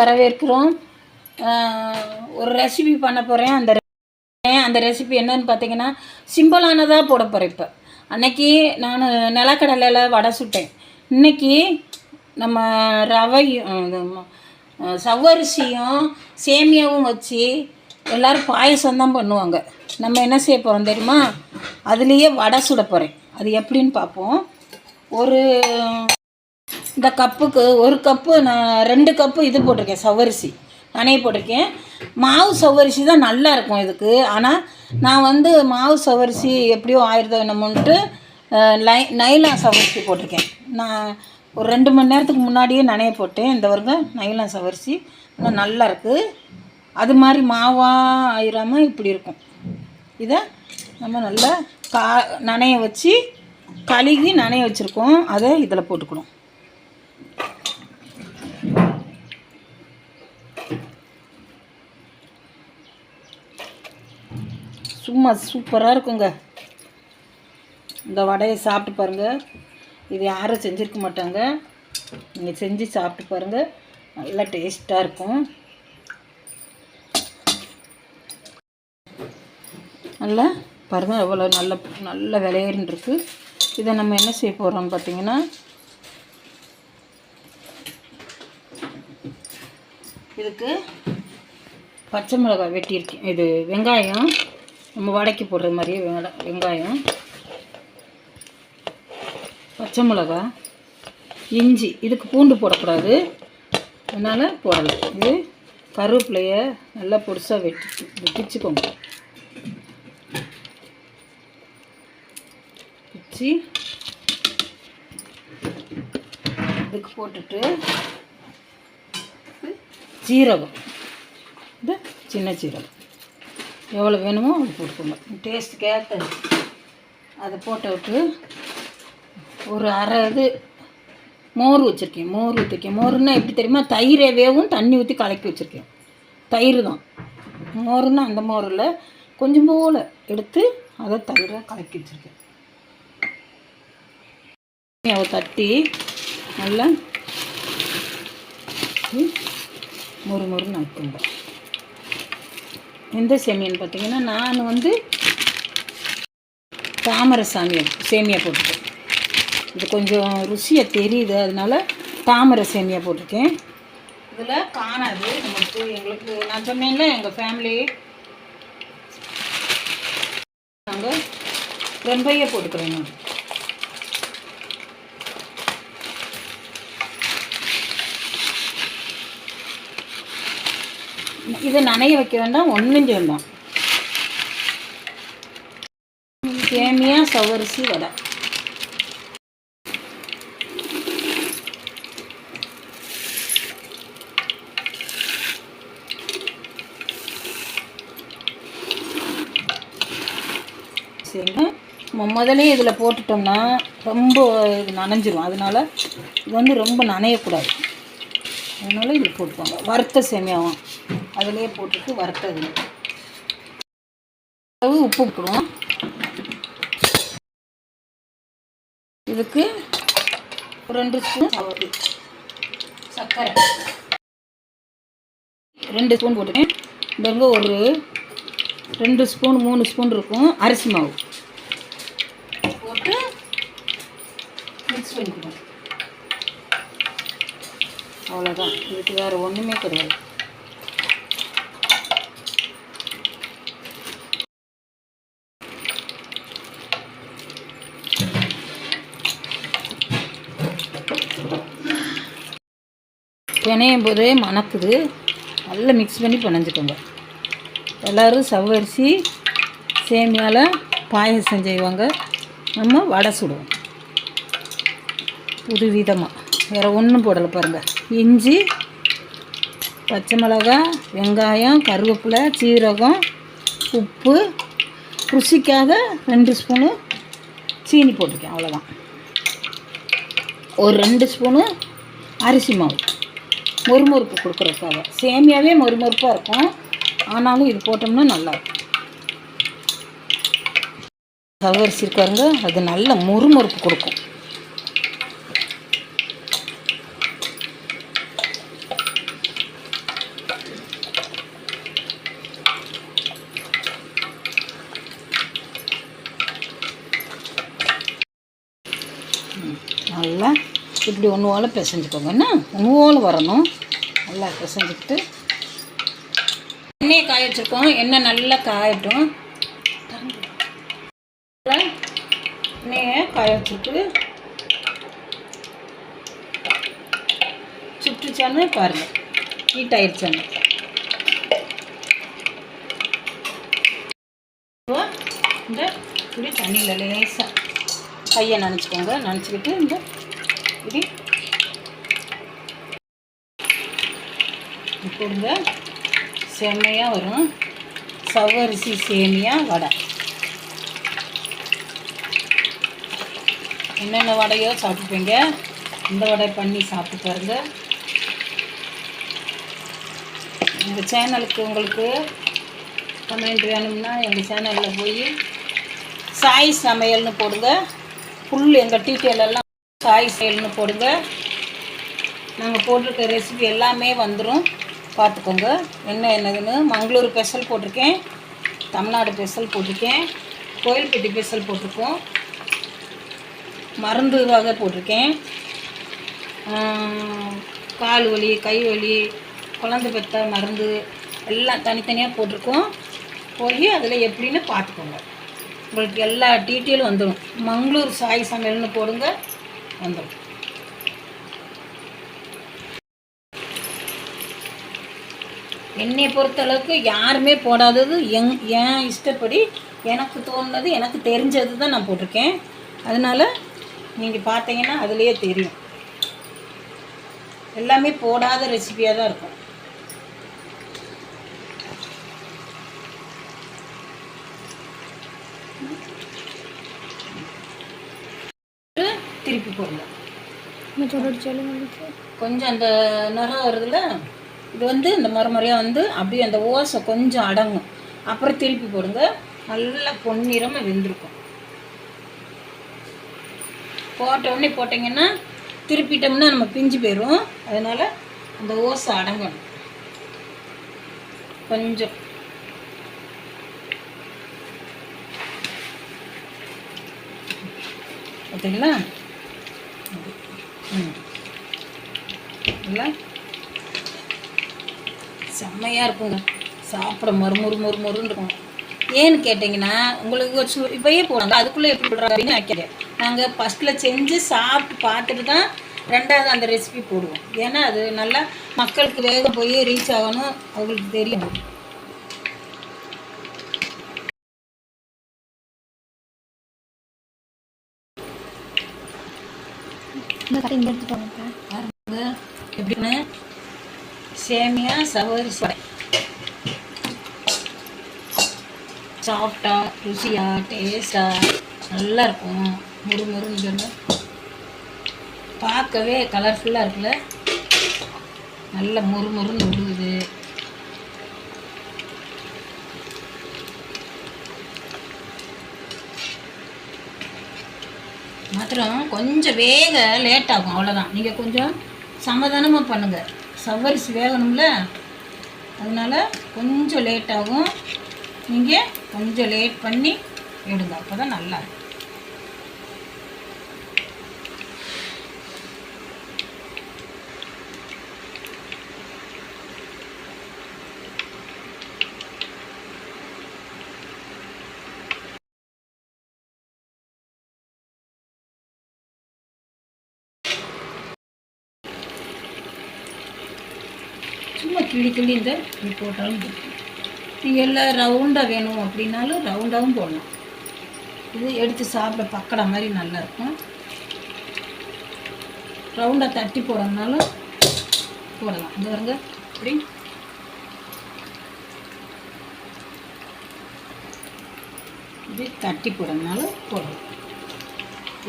வரவேற்கிறோம். ஒரு ரெசிபி பண்ண போகிறேன் அந்த அந்த ரெசிபி என்னன்னு பார்த்தீங்கன்னா சிம்பிளானதாக போட போகிறேன் இப்போ. அன்னைக்கு நான் நிலக்கடலையில் வடை சுட்டேன். இன்னைக்கு நம்ம ரவையும் சவ்வரிசியும் சேமியாவும் வச்சு எல்லோரும் பாயசம் தான் பண்ணுவாங்க. நம்ம என்ன செய்ய போகிறோம் தெரியுமா? அதுலேயே வடை சுட போகிறேன் அது எப்படின்னு பார்ப்போம் ஒரு இந்த கப்புக்கு ஒரு கப்பு நான் ரெண்டு கப்பு இது போட்டிருக்கேன் சவரிசி. நனைய போட்டிருக்கேன். மாவு சவரிசி தான் நல்லா இருக்கும் இதுக்கு. ஆனால் நான் வந்து மாவு சவரிசி எப்படியோ ஆயிரதோ என்னமோன்ட்டு லை நைலான் சவரிசி போட்டிருக்கேன். நான் ஒரு ரெண்டு மணி நேரத்துக்கு முன்னாடியே நனைய போட்டேன். இந்த வருங்க நைலான் சவரிசி. இன்னும் நல்லா இருக்குது அது மாதிரி மாவாக ஆயிராமல் இப்படி இருக்கும். இதை நம்ம நல்லா கா நனைய வச்சு கழுகி நனைய வச்சுருக்கோம். அதை இதில் போட்டுக்கணும். சும்மா சூப்பராக இருக்குங்க. இந்த வடையை சாப்பிட்டு பாருங்கள் இது யாரும் செஞ்சுருக்க மாட்டாங்க. நீங்கள் செஞ்சு சாப்பிட்டு பாருங்கள் நல்லா டேஸ்ட்டாக இருக்கும். நல்லா பாருங்கள் எவ்வளோ நல்ல நல்ல விளையாடுன்னு இதை நம்ம என்ன செய்ய போகிறோம்னு பார்த்தீங்கன்னா இதுக்கு பச்சை மிளகாய் வெட்டியிருக்கேன். இது வெங்காயம். நம்ம வடைக்கு போடுற மாதிரியே வெங்காயம். பச்சை மிளகாய் இஞ்சி இதுக்கு பூண்டு போடக்கூடாது. அதனால் போடலாம். இது கருவேப்பிலைய நல்லா பொடிசாக வெட்டி வெட்டிச்சுக்கோங்க. வச்சு இதுக்கு போட்டுட்டு சீரகம். இது சின்ன சீரகம். எவ்வளோ வேணுமோ அது போட்டுக்கோங்க. டேஸ்ட்டுக்கு ஏற்ற அதை போட்டு விட்டு ஒரு அரை இது மோர் வச்சுருக்கேன். மோர் ஊற்றிருக்கேன் மோர்னால் எப்படி தெரியுமா? தயிரை வேவும் தண்ணி ஊற்றி கலக்கி வச்சுருக்கேன். தயிர் தான். மோர்னால் அந்த மோரில் கொஞ்சம் போல் எடுத்து அதை தயிரை கலக்கி வச்சுருக்கேன். அதை தட்டி நல்லா மொறு மொறுன்னு ஆக்குங்க எந்த சேமியான்னு பார்த்தீங்கன்னா நான் வந்து தாமரை சாமியை சேமியா போட்டிருக்கேன் இது கொஞ்சம் ருசியாக தெரியுது அதனால தாமரை சேமியா போட்டிருக்கேன் இதில் காணாது. நமக்கு எங்களுக்கு நான் சொன்னேன்ல எங்கள் ஃபேமிலி நாங்கள் ரெண்டையே போட்டுக்கிறேன் நான் இதை நனைய வைக்க வேண்டாம் ஒன்றும் வேண்டாம். சேமியா சவரிசி வடை. சரிங்க முதலே இதில் போட்டுட்டோம்னா ரொம்ப இது நனைஞ்சிரும். அதனால இது வந்து ரொம்ப நனையக்கூடாது. அதனால இதில் போட்டுக்கோங்க. வறுத்த சேமியாவும் அதிலே போட்டுட்டு வறுத்தது அளவு உப்பு போடுவோம் இதுக்கு ரெண்டு ஸ்பூன் சர்க்கரை. ரெண்டு ஸ்பூன் போட்டுட்டேன். பாருங்க ஒரு ரெண்டு ஸ்பூன் மூணு ஸ்பூன் இருக்கும். அரிசி மாவு போட்டு மிக்ஸ் பண்ணிக்கணும். அவ்வளோதான் இதுக்கு வேறு ஒன்றுமே கிடையாது. பிணையும் போதே மணக்குது. நல்லா மிக்ஸ் பண்ணி பிணைஞ்சிக்கோங்க. எல்லோரும் சவ்வரிசி சேமியால் பாயசம் செய்வாங்க. நம்ம வடை சுடுவோம். புது விதமாக வேறு ஒன்றும் போடலை பாருங்கள் இஞ்சி பச்சை மிளகாய் வெங்காயம் கருவேப்பிலை சீரகம் உப்பு. ருசிக்காக ரெண்டு ஸ்பூனு சீனி போட்டிருக்கேன் அவ்வளோதான் ஒரு ரெண்டு ஸ்பூனு அரிசி மாவு. மொறுமொறுப்பு கொடுக்குறதுக்காக. சேமியாவே மொறுமொறுப்பாக இருக்கும். ஆனாலும் இது போட்டோம்னா நல்லாயிருக்கும் சவரிசி இருக்காருங்க அது நல்ல மொறுமொறுப்பு கொடுக்கும். நல்லா இப்படி ஒன்று ஓலை பிசைஞ்சுக்கோங்க. என்ன? ஒன்று ஓலை வரணும். நல்லா பிசைஞ்சுக்கிட்டு எண்ணெயை காய வச்சுருக்கோம். எண்ணெய் நல்லா காயட்டும். எண்ணெயை காய வச்சுட்டு சுட்டுச்சான்னு பாருங்கள் ஹீட் ஆயிடுச்சான்னு இந்த இப்படி தண்ணியில் லேசாக கையை நினச்சிக்கோங்க. நினச்சிக்கிட்டு இந்த இப்படி. போடுங்க செம்மையாக வரும். சவ்வரிசி சேமியா வடை. என்னென்ன வடையோ சாப்பிட்டுப்பீங்க. இந்த வடை பண்ணி சாப்பிட்டு பாருங்க. இந்த சேனலுக்கு உங்களுக்கு கமெண்ட் வேணும்னா எங்கள் சேனலில் போய் சாய் சமையல்னு போடுங்க. ஃபுல் எங்கள் டீட்டெயில் எல்லாம் சாய் சமையல்னு போடுங்க. நாங்கள் போட்டிருக்க ரெசிபி எல்லாமே வந்துடும் பார்த்துக்கோங்க என்ன என்னதுன்னு? மங்களூர் ஸ்பெஷல் போட்டிருக்கேன். தமிழ்நாடு ஸ்பெஷல் போட்டிருக்கேன். கோயில்பட்டி ஸ்பெஷல் போட்டிருக்கோம். மருந்து வகை போட்டிருக்கேன். கால் வலி கை வலி குழந்தை பெத்த மருந்து எல்லாம் தனித்தனியாக போட்டிருக்கோம். போய் அதில் எப்படின்னு பார்த்துக்கோங்க உங்களுக்கு எல்லா டீட்டெயிலும் வந்துடும் மங்களூர் சாய் சமையல்னு போடுங்க. வந்துடும் என்னை பொறுத்தளவுக்கு யாருமே போடாதது எங் என் இஷ்டப்படி எனக்கு தோணுனது எனக்கு தெரிஞ்சது தான் நான் போட்டிருக்கேன். அதனால் நீங்கள் பார்த்தீங்கன்னா அதுலேயே தெரியும். எல்லாமே போடாத ரெசிபியாக தான் இருக்கும். திருப்பி போடலாம் கொஞ்சம் அந்த நிறம் வருதுல்ல இது வந்து இந்த மறுமுறையாக வந்து அப்படியே அந்த ஓசை கொஞ்சம் அடங்கும். அப்புறம் திருப்பி போடுங்க. நல்லா பொன்னிறமாக வெந்திருக்கும். போட்ட உடனே போட்டிங்கன்னா திருப்பிட்டோம்னா நம்ம பிஞ்சு போயிடும் அதனால் அந்த ஓசை அடங்கணும். கொஞ்சம். பார்த்தீங்களா? இல்லை? செம்மையாக இருக்குங்க. சாப்பிட மறுமுறு மொறு மொறுன்னு இருக்கும். ஏன்னு கேட்டிங்கன்னா உங்களுக்கு ஒரு சு இப்போயே போனாங்க அதுக்குள்ளே எப்படி போடுறாங்க அப்படின்னு வைக்கிறேன் நாங்கள் ஃபஸ்ட்டில் செஞ்சு சாப்பிட்டு பார்த்துட்டு தான் ரெண்டாவது அந்த ரெசிபி போடுவோம். ஏன்னா அது நல்லா மக்களுக்கு வேக போய் ரீச் ஆகணும். அவங்களுக்கு தெரியும். பாருங்க எப்படின்னு சேமியா சவரி சுவை சாஃப்டாக ருசியாக டேஸ்ட்டாக நல்லா இருக்கும். முறு முறுன்னு சொல்லு பார்க்கவே கலர்ஃபுல்லாக இருக்குல்ல? நல்ல முறுமுறுன்னு முறுன்னு மாத்திரம் கொஞ்சம் வேக லேட் ஆகும் அவ்வளோதான் நீங்கள் கொஞ்சம் சமாதானமாக பண்ணுங்கள் சவ்வரிசி வேகணும்ல? அதனால் கொஞ்சம் லேட் ஆகும். நீங்கள் கொஞ்சம் லேட் பண்ணி எடுங்க. அப்போ தான் நல்லாயிருக்கும் கிள்ளி கிள்ளி இந்த இப்படி போட்டாலும் நீங்கள் எல்லாம் ரவுண்டாக வேணும் அப்படின்னாலும் ரவுண்டாகவும் போடலாம் இது எடுத்து சாப்பிட பக்கடா மாதிரி நல்லா இருக்கும். ரவுண்டாக தட்டி போடணுனாலும் போடலாம். இது வருங்க இப்படி. இப்படி தட்டி போடணுனாலும் போடலாம்.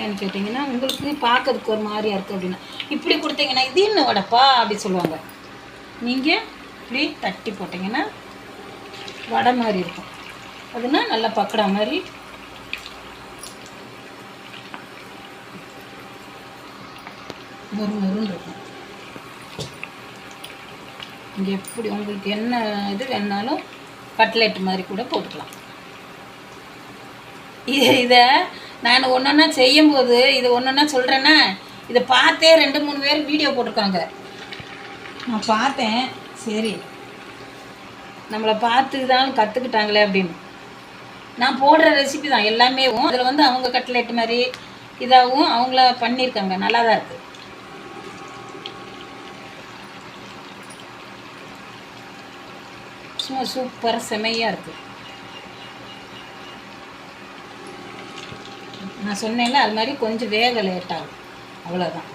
ஏன்னு கேட்டிங்கன்னா உங்களுக்கு பார்க்கறதுக்கு ஒரு மாதிரியாக இருக்குது அப்படின்னா. இப்படி கொடுத்தீங்கன்னா இது என்ன வடைப்பா? அப்படி சொல்லுவாங்க. நீங்கள் இப்படி தட்டி போட்டிங்கன்னா வடை மாதிரி இருக்கும். அதுனா நல்லா பக்கடா மாதிரி. மொறு மொறுன்னு இருக்கும். இங்கே எப்படி உங்களுக்கு என்ன இது வேணாலும் கட்லெட் மாதிரி கூட போட்டுக்கலாம். இது இதை நான் ஒன்று ஒன்றா செய்யும்போது இது ஒன்றா சொல்கிறேன்னா இதை பார்த்தே ரெண்டு மூணு பேர் வீடியோ போட்டிருக்காங்க. நான் பார்த்தேன். சரி. நம்மளை பார்த்து தான் கற்றுக்கிட்டாங்களே அப்படின்னு. நான் போடுற ரெசிபி தான் எல்லாமே. அதில் வந்து அவங்க கட்லெட் மாதிரி இதாகவும் அவங்கள பண்ணியிருக்காங்க. நல்லா தான் இருக்குது சும்மா சூப்பராக செமையாக இருக்குது நான் சொன்னேன்ல அது மாதிரி கொஞ்சம் வேக லேட் ஆகும். அவ்வளோதான்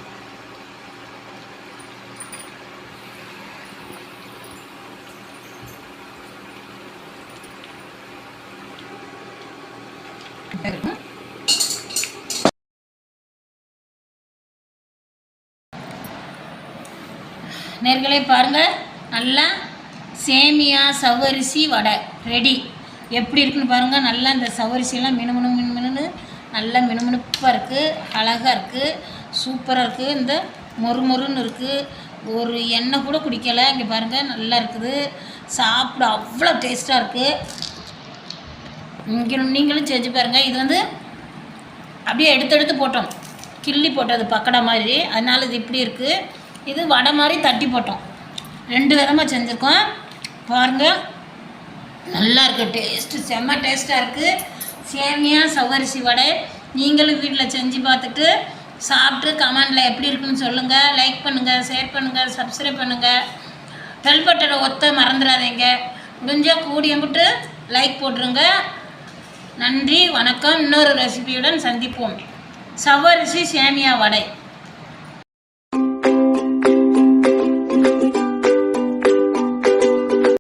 நேர்களே பாருங்கள் நல்லா சேமியா சவரிசி வடை ரெடி எப்படி இருக்குன்னு பாருங்கள் நல்லா இந்த சவரிசியெல்லாம் மினுமினு மினுமினு நல்லா மினுமினுப்பாக இருக்குது அழகாக இருக்குது சூப்பராக இருக்குது இந்த மொறுமொறுன்னு இருக்குது ஒரு எண்ணெய் கூட குடிக்கலை இங்கே பாருங்கள் நல்லா இருக்குது. சாப்பிட அவ்வளோ டேஸ்ட்டாக இருக்குது இங்கே நீங்களும் செஞ்சு பாருங்கள் இது வந்து அப்படியே எடுத்து எடுத்து போட்டோம். கிள்ளி போட்டது பக்கடா மாதிரி. அதனால இது இப்படி இருக்குது இது வடை மாதிரி தட்டி போட்டோம். ரெண்டு விதமாக செஞ்சுருக்கோம். பாருங்கள் நல்லா இருக்குது டேஸ்ட்டு செம்ம டேஸ்ட்டாக இருக்குது சேமியா சவரிசி வடை. நீங்களும் வீட்டில் செஞ்சு பார்த்துட்டு சாப்பிட்டு கமெண்டில் எப்படி இருக்குன்னு சொல்லுங்கள் லைக் பண்ணுங்கள் ஷேர் பண்ணுங்கள் சப்ஸ்கிரைப் பண்ணுங்கள் பெல் பட்டனை ஒத்த மறந்துடாதீங்க. முடிஞ்சால் கூடியம்பிட்டு லைக் போட்டுருங்க. நன்றி வணக்கம். இன்னொரு ரெசிபியுடன் சந்திப்போம். சவரிசி சேமியா வடை.